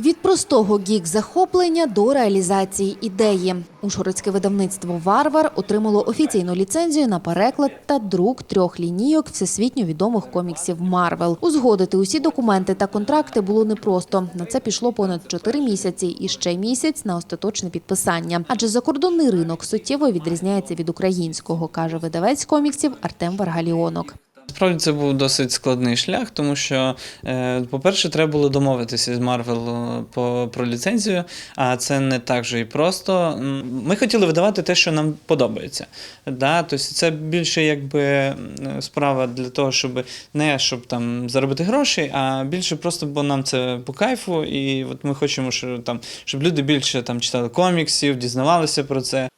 Від простого гік-захоплення до реалізації ідеї. Ужгородське видавництво «Варвар» отримало офіційну ліцензію на переклад та друк трьох лінійок всесвітньо відомих коміксів «Марвел». Узгодити усі документи та контракти було непросто. На це пішло понад чотири місяці і ще місяць на остаточне підписання. Адже закордонний ринок суттєво відрізняється від українського, каже видавець коміксів Артем Варгаліонок. Справді це був досить складний шлях, тому що, е, по-перше, треба було домовитися з Марвел про ліцензію, а це не так же і просто. Ми хотіли видавати те, що нам подобається. Да? Тобто це більше якби справа для того, щоб не щоб там заробити гроші, а більше просто, бо нам це по кайфу, і от ми хочемо, щоб, там, щоб люди більше там читали коміксів, дізнавалися про це.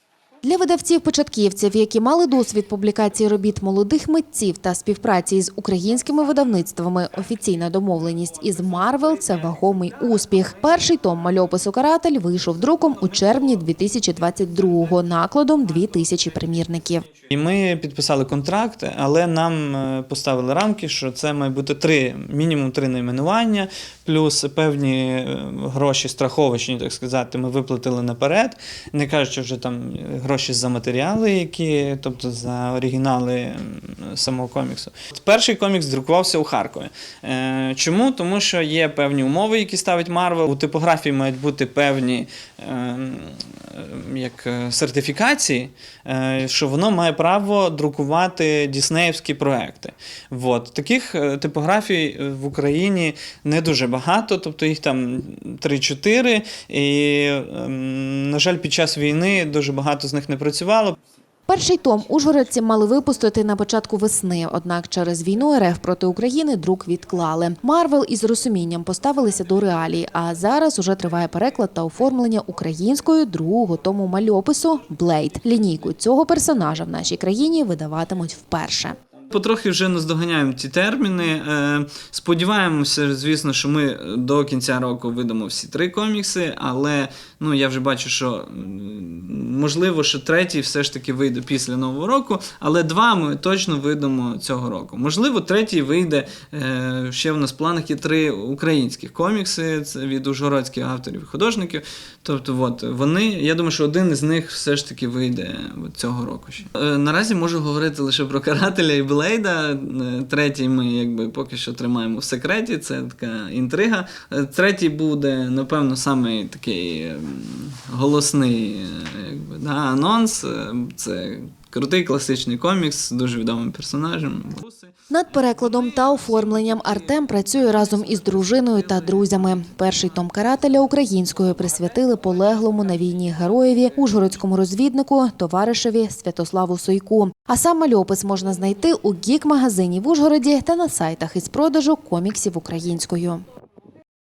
Для видавців-початківців, які мали досвід публікації робіт молодих митців та співпраці з українськими видавництвами, офіційна домовленість із Марвел – це вагомий успіх. Перший том мальопису «Каратель» вийшов друком у червні 2022-го, накладом 2000 примірників. І ми підписали контракт, але нам е, поставили рамки, що це має бути три, мінімум три найменування, плюс певні е, гроші страховочні, так сказати, ми виплатили наперед, не кажучи вже там гроші за матеріали, які, тобто за оригінали самого коміксу. Перший комікс друкувався у Харкові. Е, Чому? Тому що є певні умови, які ставить Марвел. У типографії мають бути певні е, е, як сертифікації, що воно має право друкувати діснеївські проекти. Вот. Таких типографій в Україні не дуже багато, тобто їх там 3-4. І, ем, на жаль, під час війни дуже багато з них не працювало. Перший том ужгородці мали випустити на початку весни, однак через війну РФ проти України друк відклали. Марвел із розумінням поставилися до реалій, а зараз уже триває переклад та оформлення українською другого тому мальопису «Блейд». Лінійку цього персонажа в нашій країні видаватимуть вперше. Потрохи вже наздоганяємо ті терміни. Е, Сподіваємося, звісно, що ми до кінця року видамо всі три комікси, але ну, я вже бачу, що можливо, що третій все ж таки вийде після Нового року, але два ми точно видамо цього року. Можливо, третій вийде е, ще в нас планах є три українських комікси це від ужгородських авторів і художників. Тобто, от вони, я думаю, що один із них все ж таки вийде цього року. Ще. Е, наразі можу говорити лише про карателя і Блейда. Е, Третій ми якби поки що тримаємо в секреті. Це така інтрига. Третій буде, напевно, самий такий ем, голосний е, якби, да, анонс. Е, Це крутий класичний комікс з дуже відомим персонажем. Над перекладом та оформленням Артем працює разом із дружиною та друзями. Перший том карателя українською присвятили полеглому на війні героєві, ужгородському розвіднику, товаришеві Святославу Сойку. А сам мальопис можна знайти у гік-магазині в Ужгороді та на сайтах із продажу коміксів українською.